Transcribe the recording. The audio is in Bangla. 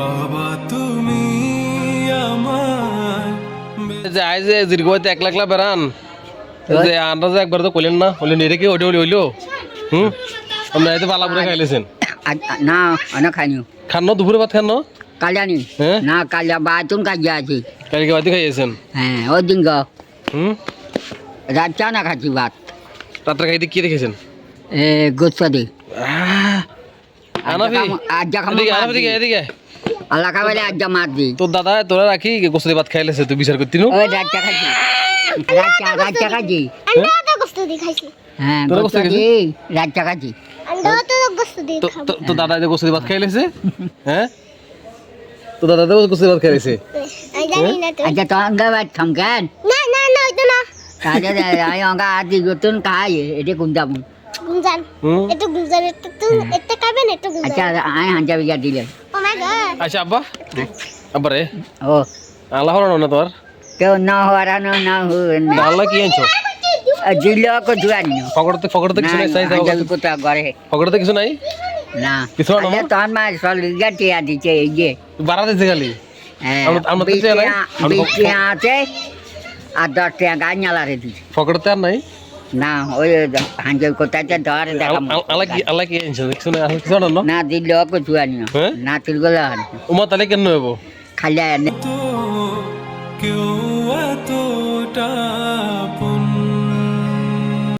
বাবা তুমি আমার যে আই যে দীর্ঘতে এক লাখ লাখ বেড়ান যে আন্দাজ যে একবার তো কইলেন না বললেন এটা কি ওটা হইল হুম? আপনি এই তো বালাপুরে খাইলেছেন। না অনেক খাইনি। খান না দুপুরে ভাত খান না? কালিয়ানি। হ্যাঁ? না কালিয়া বাতুন কাজিয়া আছে। কালকে বাদি খাইয়েছেন? হ্যাঁ ওই দিন গো। হুম? রাত চা না খাচ্ছি ভাত। রাত্রে খাইতে কি দেখেছেন? এ গোস্ত দি। আনাফি। আজ্জা খামো এদিকে এদিকে এদিকে। আল্লাহ খাবাইলে আজ্জা মাছ দি। তোর দাদা তোরা রাখি গোসলে ভাত খাইলেছে তুই বিচার করতি নু? ওই রাত রাত রাত খাচ্ছি আন্ডা তো খাইছি। হ্যাঁ তোরা রাত খাচ্ছি আন্ডা তো খাব দাদা যে গোসলে ভাত খাইলেছে হ্যাঁ? দাদা তো গোসলে ভাত খাইলেছে আচ্ছা তো অঙ্গা ভাত খাম কেন? না না না ওইটা না। তাহলে আমি অঙ্গা আদি গতুন খাই এটা কোন যাব গুঞ্জান হুম গুঞ্জান একটু তো একটা খাবেন একটু আচ্ছা আয় দিলে আচ্ছা আব্বা। আব্বা রে। ও। আল্লাহ হলো না তোর কেউ না হওয়ার না না হুন আল্লাহ কি আনছো? দিলে কো জুয়ানি পকেটতে পকেটতে কিছু নাই চাই হাঞ্জা কোথা করে। পকেটতে কিছু নাই? না। কিছু না? আচ্ছা তখন মা সল গাটিয়া দিচ্ছে এই যে। বাড়া দিতে খালি? হ্যাঁ, আমরা- আমরা তো আমরা- বিশ টাকা আছে আর দশ টাকা গাছ নালারে পকেটতে আর নাই? না ওই হাঞ্জা কোথায় ধর না আল- আল্লাহ কি আল্লাহ কি আনছো কিছু কিছু আনো না? তিলগুলো দিলে কো জুয়ানি হ্যাঁ? না তুলগুলো উমা তাহলে কেন হব খালি তো কেউ এতটা